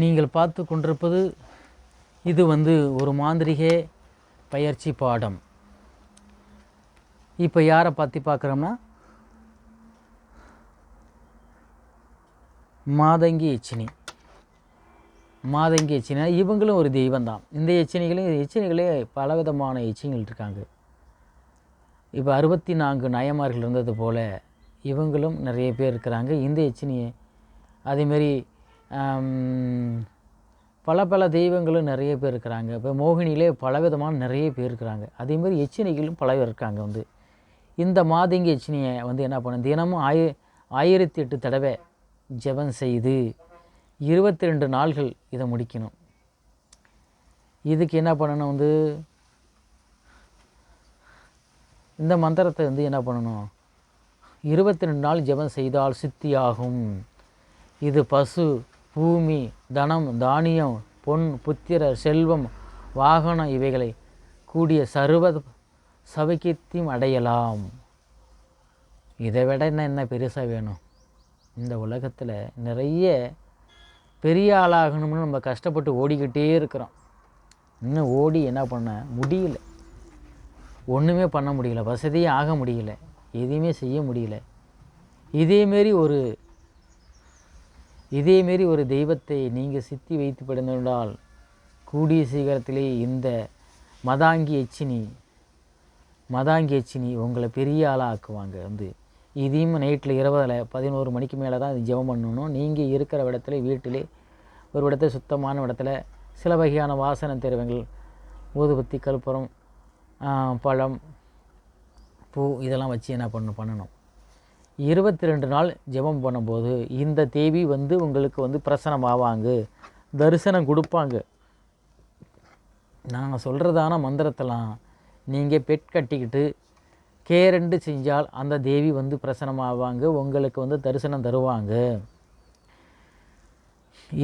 நீங்கள் பார்த்து கொண்டிருப்பது இது வந்து ஒரு மாந்திரிக பயிற்சி பாடம். இப்போ யாரை பற்றி பார்க்குறோம்னா மாதங்கி எச்சினி. மாதங்கி எச்சினா இவங்களும் ஒரு தெய்வம் தான் இந்த எச்சினிகளும் எச்சினிகளே பலவிதமான எச்சினிகள் இருக்காங்க. இப்போ அறுபத்தி நான்கு நாயமார்கள் இருந்தது போல் இவங்களும் நிறைய பேர் இருக்கிறாங்க. இந்த எச்சினியை அதேமாரி பல பல தெய்வங்களும் நிறைய பேர் இருக்கிறாங்க. இப்போ மோகினியிலே பலவிதமான நிறைய பேர் இருக்கிறாங்க. அதேமாதிரி எச்சினிகளும் பல பேர் இருக்காங்க வந்து. இந்த மாதங்கி எச்சினியை வந்து என்ன பண்ணணும் தினமும் ஆய ஆயிரத்தி எட்டு தடவை ஜெபம் செய்து இருபத்தி ரெண்டு நாள்கள் இதை முடிக்கணும். இதுக்கு என்ன பண்ணணும் வந்து இந்த மந்திரத்தை வந்து என்ன பண்ணணும் இருபத்தி ரெண்டு நாள் ஜெபம் செய்தால் சித்தியாகும். இது பசு பூமி தனம் தானியம் பொன் புத்திர செல்வம் வாகனம் இவைகளை கூடிய சர்வ சவைக்கியத்தையும் அடையலாம். இதை விட என்ன என்ன பெருசாக வேணும்? இந்த உலகத்தில் நிறைய பெரிய ஆளாகணும்னு நம்ம கஷ்டப்பட்டு ஓடிக்கிட்டே இருக்கிறோம். இன்னும் ஓடி என்ன பண்ண முடியல. ஒன்றுமே பண்ண முடியல. வசதியே ஆக முடியல. எதையுமே செய்ய முடியல. இதேமாரி ஒரு இதேமாரி ஒரு தெய்வத்தை நீங்கள் சித்தி வைத்து படுந்தால் கூடிய சீக்கிரத்திலே இந்த மதாங்கி எச்சினி மதாங்கி எச்சினி உங்களை பெரிய ஆளாக ஆக்குவாங்க வந்து இதையும் நைட்டில் இரவில் பதினோரு மணிக்கு மேலே தான் இது ஜெபம் பண்ணணும். நீங்கள் இருக்கிற இடத்துல வீட்டிலே ஒரு இடத்துல சுத்தமான இடத்துல சில வகையான வாசனை திரவங்கள் ஊதுபத்தி கற்பூரம் பழம் பூ இதெல்லாம் வச்சு என்ன பண்ணணும்? பண்ணணும். இருபத்தி ரெண்டு நாள் ஜெபம் பண்ணும்போது இந்த தேவி வந்து உங்களுக்கு வந்து பிரசனம் ஆவாங்க தரிசனம் கொடுப்பாங்க. நாங்கள் சொல்கிறதான மந்திரத்தெல்லாம் நீங்கள் பெட் கட்டிக்கிட்டு கேரண்டு செஞ்சால் அந்த தேவி வந்து பிரசனமாவாங்க உங்களுக்கு வந்து தரிசனம் தருவாங்க.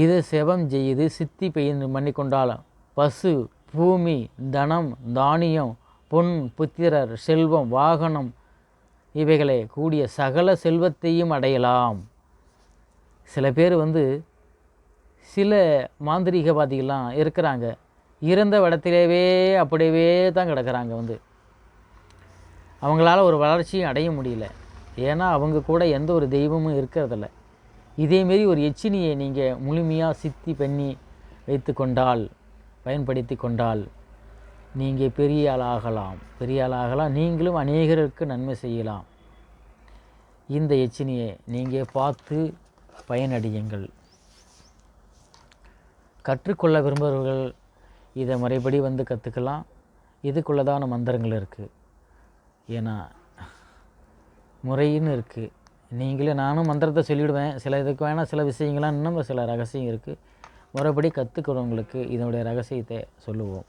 இது செவம் செய்து சித்தி பெயின் பண்ணிக்கொண்டால் பசு பூமி தனம் தானியம் பொன் புத்திரர் செல்வம் வாகனம் இவைகளை கூடிய சகல செல்வத்தையும் அடையலாம். சில பேர் வந்து சில மாந்திரிகவாதிகள்லாம் இருக்கிறாங்க. இறந்த இடத்திலேவே அப்படியே தான் கிடக்கிறாங்க வந்து. அவங்களால ஒரு வளர்ச்சியும் அடைய முடியல. ஏன்னா அவங்க கூட எந்த ஒரு தெய்வமும் இருக்கிறதில்ல. இதேமாரி ஒரு எச்சினியை நீங்கள் முழுமையாக சித்தி பண்ணி வைத்து கொண்டால் பயன்படுத்தி கொண்டால் நீங்கள் பெரிய ஆளாகலாம் பெரிய ஆளாகலாம் நீங்களும் அநேகருக்கு நன்மை செய்யலாம். இந்த எச்சினியை நீங்கள் பார்த்து பயனடையுங்கள். கற்றுக்கொள்ள விரும்புகிறவர்கள் இதை முறைப்படி வந்து கற்றுக்கலாம் இதுக்குள்ளதான மந்திரங்கள் இருக்குது ஏன்னா முறைன்னு இருக்குது நீங்களே நானும் மந்திரத்தை சொல்லிவிடுவேன் சில இதுக்கு வேணால் சில விஷயங்கள்லாம் இன்னும் சில ரகசியம் இருக்குது முறைப்படி கற்றுக்கிறவங்களுக்கு இதனுடைய ரகசியத்தை சொல்லுவோம்.